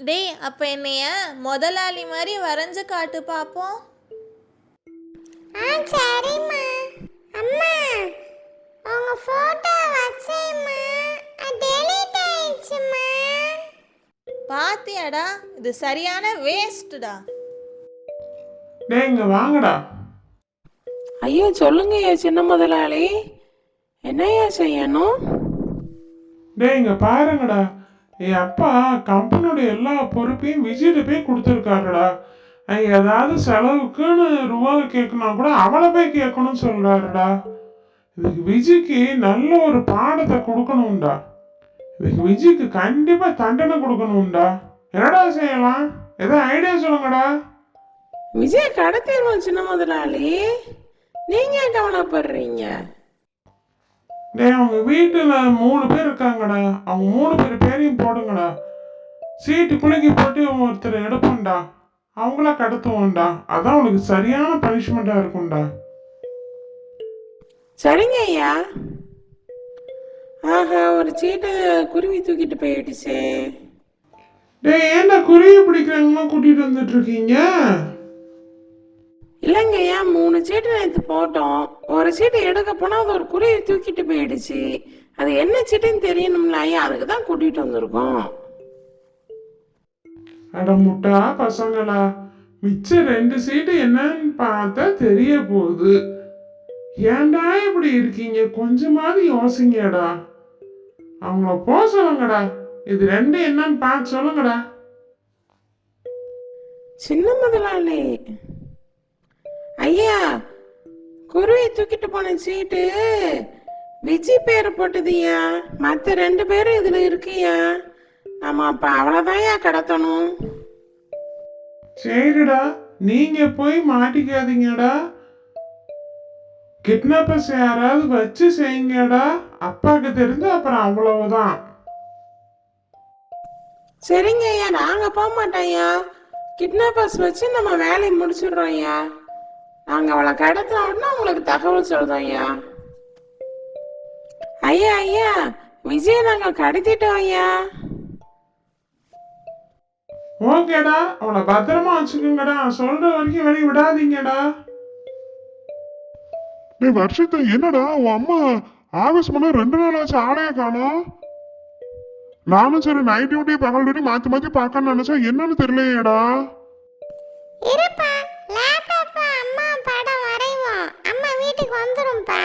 டேய் அப்போ என்னைய முதலாளி மாதிரி வரைஞ்சு காட்டு பார்ப்போம் ஆ சரிம்மா. அம்மா உங்க போட்டோ வச்சேம்மா. டெலீட் ஆயிடுச்சுமா பாத்தியாடா இது சரியான வேஸ்ட்டுடா டேய் இங்க வாங்கடா. ஐயா சொல்லுங்க ஐயா சின்ன முதலாளி. என்னய்யா செய்யணும்? டேய் இங்க பாருங்கடா. என் அப்பா கம்பெனியோட எல்லா பொறுப்பையும் விஜய்கிட்ட போய் கொடுத்துருக்காருடா. ஏதாவது செலவுக்குன்னு ரூபா கேட்கணும் கூட அவளை போய் கேட்கணும்னு சொல்கிறாருடா இதுக்கு விஜய்க்கு நல்ல ஒரு பாடத்தை கொடுக்கணும்டா. இதுக்கு விஜய்க்கு கண்டிப்பாக தண்டனை கொடுக்கணும்டா. என்னடா செய்யலாம்? ஏதோ ஐடியா சொல்லுங்கடா. விஜய் கடத்திடுவோம் சின்ன முதலாளி. நீங்கள் ஏன் கவலைப்படுறீங்க? டேய் அவங்க வீட்டுல மூணு பேர் இருக்காங்கடா. அவங்க மூணு பேர் பேரையும் போடுங்கடா. சீட்டு குலுக்கி போட்டு ஒருத்தர் எடுப்போம்டா. அவங்கள கடத்துவோம்டா. அதான் உனக்கு சரியான பனிஷ்மெண்டா இருக்கும்டா. சரிங்க ஐயா. ஆஹா ஒரு சீட்டை குருவி தூக்கிட்டு போயிடுச்சே. டேய் ஏன்டா குருவி பிடிக்கிறவங்களாம் கூட்டிட்டு வந்துட்டு இருக்கீங்க? இல்லைங்க ஐயா மூணு சீட்டு போட்டோம். ஒரு சீட்டை எடுக்க போனால் அது ஒரு குருவி தூக்கிட்டு போயிடுச்சு. அது என்ன சீட்டுன்னு தெரியணும்ல ஐயா அதுக்கு தான் கூட்டிகிட்டு வந்திருக்கோம். அட முட்டா பசங்களா மிச்சம் ரெண்டு சீட்டு என்னன்னு பார்த்தா தெரிய போகுது. ஏன்டா இப்படி இருக்கீங்க? கொஞ்சமாவது யோசிங்கடா. அவங்கள போக சொல்லுங்கடா. இது ரெண்டு என்னன்னு பார்த்து சொல்லுங்கடா. சின்ன முதலாளி. ஐயா குருவி தூக்கிட்டு போன சீட்டு. விஜய் பேர் போட்டதுயா மற்ற ரெண்டு பேரும் இதுல இருக்குயா? நம்ம அப்ப அவ்வளோதான்யா கடத்தணும்? சரிடா நீங்க போய் மாட்டிக்காதீங்கடா. கிட்னாப்பர்ஸ் யாராவது வச்சு செய்யுங்கடா. அப்பாக்கு தெரிஞ்சு அப்புறம் அவ்வளவுதான். சரிங்க ஐயா நாங்க போக மாட்டோம் ஐயா. கிட்னாப்பர்ஸ் வச்சு நம்ம வேலையை முடிச்சிடுறோம் ஐயா. நாங்க அவளை கடத்தின உடனே உங்களுக்கு தகவல் சொல்றோம் ஐயா. ஐயா ஐயா விஜய் நாங்க கடத்திட்டோம் ஐயா. ஓகேடா அவளை பத்திரமா வச்சுக்கோங்கடா. சொல்ற வரைக்கும் வெளியே விடாதீங்கடா. டேய் வருஷத்து என்னடா? உன் அம்மா ஆபீஸ் பண்ண ரெண்டு நாள் ஆச்சு ஆளையே காணோம். நானும் சரி நைட் டியூட்டி பகல் டியூட்டி மாத்தி மாத்தி பார்க்கணும்னு நினைச்சேன் என்னன்னு தெரியலையேடா. இருப்பா லேப்டாப்ல அம்மா படம் வரைவோம் அம்மா வந்துரும்ப்பா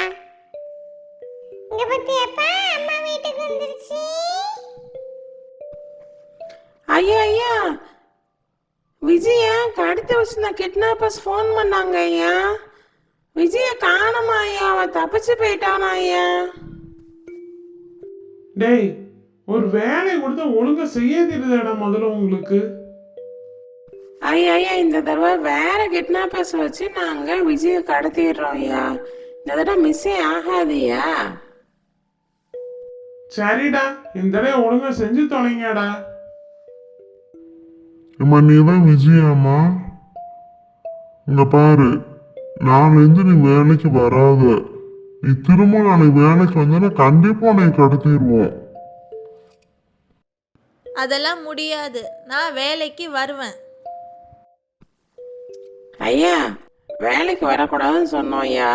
இங்க பத்தியாப்பா அம்மா வீட்டுக்கு வந்துருச்சு. ஐயா ஐயா. விஜயா கடத்தி வச்சிருந்த கிட்னாப்பர்ஸ் ஃபோன் பண்ணாங்க ஐயா. விஜய காணுமா ஐயா? அவன் தப்பிச்சு போயிட்டானா ஐயா? டேய் ஒரு வேலை கொடுத்தா ஒழுங்கா செய்ய தெரியுதாடா முதல்ல உங்களுக்கு? ஐயா ஐயா இந்த தடவை வேற கிட்னாப்பர்ஸ் வச்சு நாங்க விஜய கடத்திடுறோம் ஐயா. இந்த தடவை மிஸ்ஸே ஆகாதுயா சரிடா இந்த தடவை ஒழுங்கா செஞ்சு தொலைங்கடா அம்மா நீ தான் விஜயாம்மா இங்க பாரு நாளைந்து நீ வேலைக்கு வராத நீ திரும்ப நாளைக்கு வேலைக்கு வந்தனா கண்டிப்பா உன்னை கடத்திடுவோம் அதெல்லாம் முடியாது நான் வேலைக்கு வருவேன் ஐயா வேலைக்கு வரக்கூடாதுன்னு சொன்னோம் ஐயா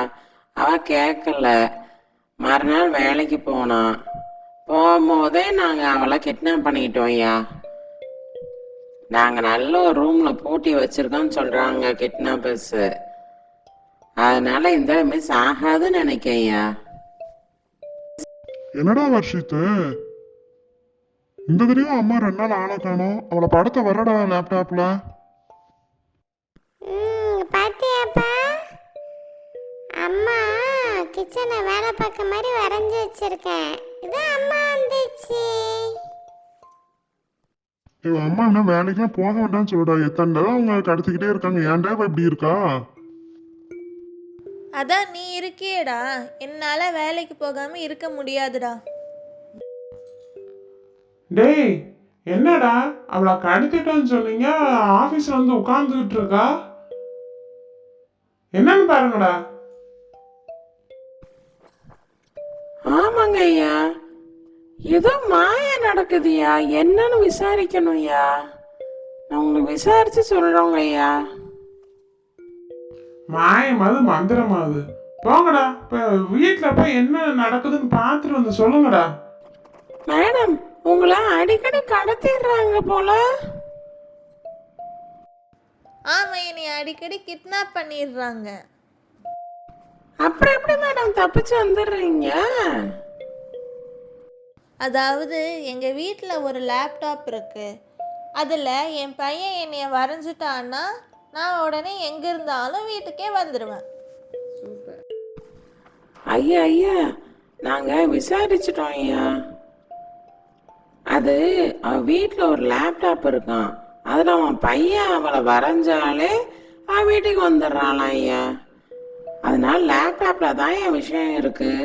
அவ கேட்கல மறுநாள் வேலைக்கு போனான் போகும்போதே நாங்க அவளை கிட்னாப் பண்ணிக்கிட்டோம் ஐயா. நாங்க நல்ல ஒரு ரூம்ல பூட்டி வச்சிருக்கோம்னு சொல்றாங்க கிட்னாப்பர்ஸ் அதனால இந்த மிஸ் ஆகாதுன்னு நினைக்கிறேன் ஐயா. என்னடா வர்ஷித்து? இந்த தடவையும் அம்மா ரெண்டு நாள் ஆளை காணோம். அவளை படத்தை வரடா லேப்டாப்ல பாத்தியாப்பா? அம்மா கிச்சனை வேலை பார்க்க மாதிரி வரைஞ்சி வச்சிருக்கேன். இது அம்மா வந்துச்சு. இவன் அம்மா என்ன வேலைக்கெல்லாம் போக வேண்டாம்னு சொல்லுடா எத்தனை தடவை அவங்க கடத்திக்கிட்டே இருக்காங்க. ஏன்டா இவ இப்படி இருக்கா? அதான் நீ இருக்கியேடா. என்னால் வேலைக்கு போகாமல் இருக்க முடியாதுடா. டேய் என்னடா? அவளை கடத்திட்டோன்னு சொன்னீங்க. ஆபீஸ்ல வந்து உட்கார்ந்துகிட்டு இருக்கா? என்னன்னு பாருங்கடா. ஆமாங்க ஐயா. ஏதோ மாய நடக்குதுயா என்னன்னு விசாரிக்கணும் ஐயா. நான் உங்களுக்கு விசாரிச்சு சொல்றோங்க ஐயா. மாயமாவது மந்திரமாவது போங்கடா இப்போ வீட்டில் போய் என்ன நடக்குதுன்னு பார்த்துட்டு வந்து சொல்லுங்கடா. மேடம் உங்களை அடிக்கடி கடத்திடுறாங்க போல. ஆமாம் என்னை அடிக்கடி கிட்னாப் பண்ணிடுறாங்க. அப்புறம் எப்படி மேடம் தப்பிச்சு வந்துடுறீங்க? அதாவது எங்கள் வீட்டில் ஒரு லேப்டாப் இருக்குது அதில் என் பையன் என்னைய வரைஞ்சிட்டான்னா நான் உடனே எங்கே இருந்தாலும் வீட்டுக்கே வந்துடுவேன் ஐயா ஐயா நாங்க விசாரிச்சிட்டோம் ஐயா. அது அவ வீட்டில் ஒரு லேப்டாப் இருக்கான். அதில் அவன் பையன் அவளை வரைஞ்சாலே அவன் வீட்டுக்கு வந்துடுறாளாம் ஐயா. அதனால் லேப்டாப்பில் தான் என் விஷயம் இருக்குது